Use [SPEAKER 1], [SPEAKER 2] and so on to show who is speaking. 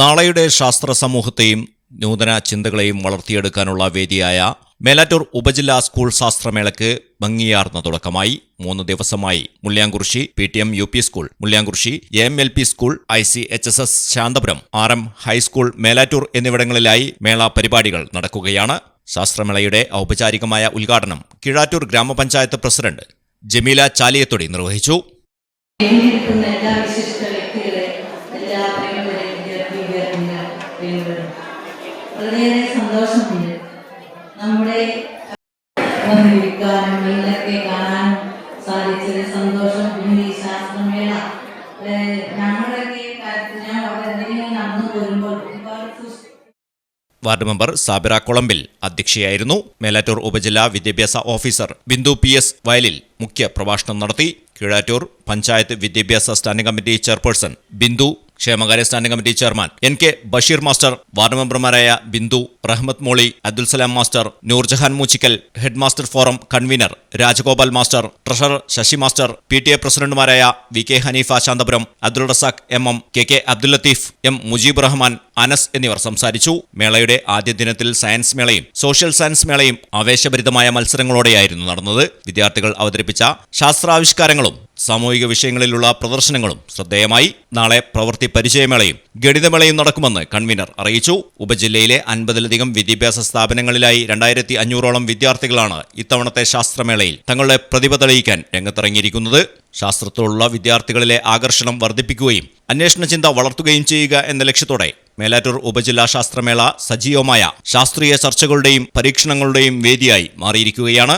[SPEAKER 1] നാളെയുടെ ശാസ്ത്ര സമൂഹത്തെയും നൂതന ചിന്തകളെയും വളർത്തിയെടുക്കാനുള്ള വേദിയായ മേലാറ്റൂർ ഉപജില്ലാ സ്കൂൾ ശാസ്ത്രമേളയ്ക്ക് ഭംഗിയാർന്ന തുടക്കമായി. മൂന്ന് ദിവസമായി Mulliyankurissi P T M U P school Mulliyankurissi A L P school I C H S S Santhapuram R M high school Melattur എന്നിവിടങ്ങളിലായി മേള പരിപാടികൾ നടക്കുകയാണ്. ശാസ്ത്രമേളയുടെ ഔപചാരികമായ ഉദ്ഘാടനം കീഴാറ്റൂർ ഗ്രാമപഞ്ചായത്ത് പ്രസിഡന്റ് ജമീല ചാലിയത്തൊടി നിർവഹിച്ചു.
[SPEAKER 2] പ്രിയപ്പെട്ടു വളരെയേറെ സന്തോഷമുണ്ട്. നമ്മുടെ വന്നിരിക്കാനും നിങ്ങളൊക്കെ കാണാനും സാധിച്ചത് സന്തോഷം പിന്നെ ശാസ്ത്രമേള ഞങ്ങളുടെയൊക്കെ കാര്യത്തിൽ ഞാൻ വളരെയധികം നടന്നു ഒരുപാട്
[SPEAKER 1] വാർഡ് മെമ്പർ സാബിറ കൊളമ്പിൽ അധ്യക്ഷയായിരുന്നു മേലാറ്റൂർ ഉപജില്ലാ വിദ്യാഭ്യാസ ഓഫീസർ ബിന്ദു പി എസ് വയലിൽ മുഖ്യ പ്രഭാഷണം നടത്തി. കീഴാറ്റൂർ പഞ്ചായത്ത് വിദ്യാഭ്യാസ സ്റ്റാൻഡിംഗ് കമ്മിറ്റി ചെയർപേഴ്സൺ ബിന്ദു ക്ഷേമകാര്യ standing committee chairman N K Basheer master ward മെമ്പർമാരായ Bindu Rahmath Moly Abdul Salam master Noorjahan Moochikkal head master forum convener Rajagopal master treasurer Sasi master P T A പ്രസിഡന്റുമാരായ V K Haneefa Santhapuram Abdul Razak M M K K Abdul Latheef M Mujeeb Rahman Anas എന്നിവർ സംസാരിച്ചു. മേളയുടെ ആദ്യ ദിനത്തിൽ science മേളയും social science മേളയും ആവേശഭരിതമായ മത്സരങ്ങളോടെയായിരുന്നു നടന്നത്. വിദ്യാർത്ഥികൾ അവതരിപ്പിച്ച ശാസ്ത്രാവിഷ്കാരങ്ങളും സാമൂഹിക വിഷയങ്ങളിലുള്ള പ്രദർശനങ്ങളും ശ്രദ്ധേയമായി. നാളെ പ്രവൃത്തി പരിചയമേളയും ഗണിതമേളയും നടക്കുമെന്ന് കൺവീനർ അറിയിച്ചു. ഉപജില്ലയിലെ അൻപതിലധികം വിദ്യാഭ്യാസ സ്ഥാപനങ്ങളിലായി രണ്ടായിരത്തി അഞ്ഞൂറോളം വിദ്യാർത്ഥികളാണ് ഇത്തവണത്തെ ശാസ്ത്രമേളയിൽ തങ്ങളുടെ പ്രതിഭ തെളിയിക്കാൻ രംഗത്തിറങ്ങിയിരിക്കുന്നത്. ശാസ്ത്രത്തോടുള്ള വിദ്യാർത്ഥികളിലെ ആകർഷണം വർദ്ധിപ്പിക്കുകയും അന്വേഷണ ചിന്ത വളർത്തുകയും ചെയ്യുക എന്ന ലക്ഷ്യത്തോടെ മേലാറ്റൂർ ഉപജില്ലാ ശാസ്ത്രമേള സജീവമായ ശാസ്ത്രീയ ചർച്ചകളുടെയും പരീക്ഷണങ്ങളുടെയും വേദിയായി മാറിയിരിക്കുകയാണ്.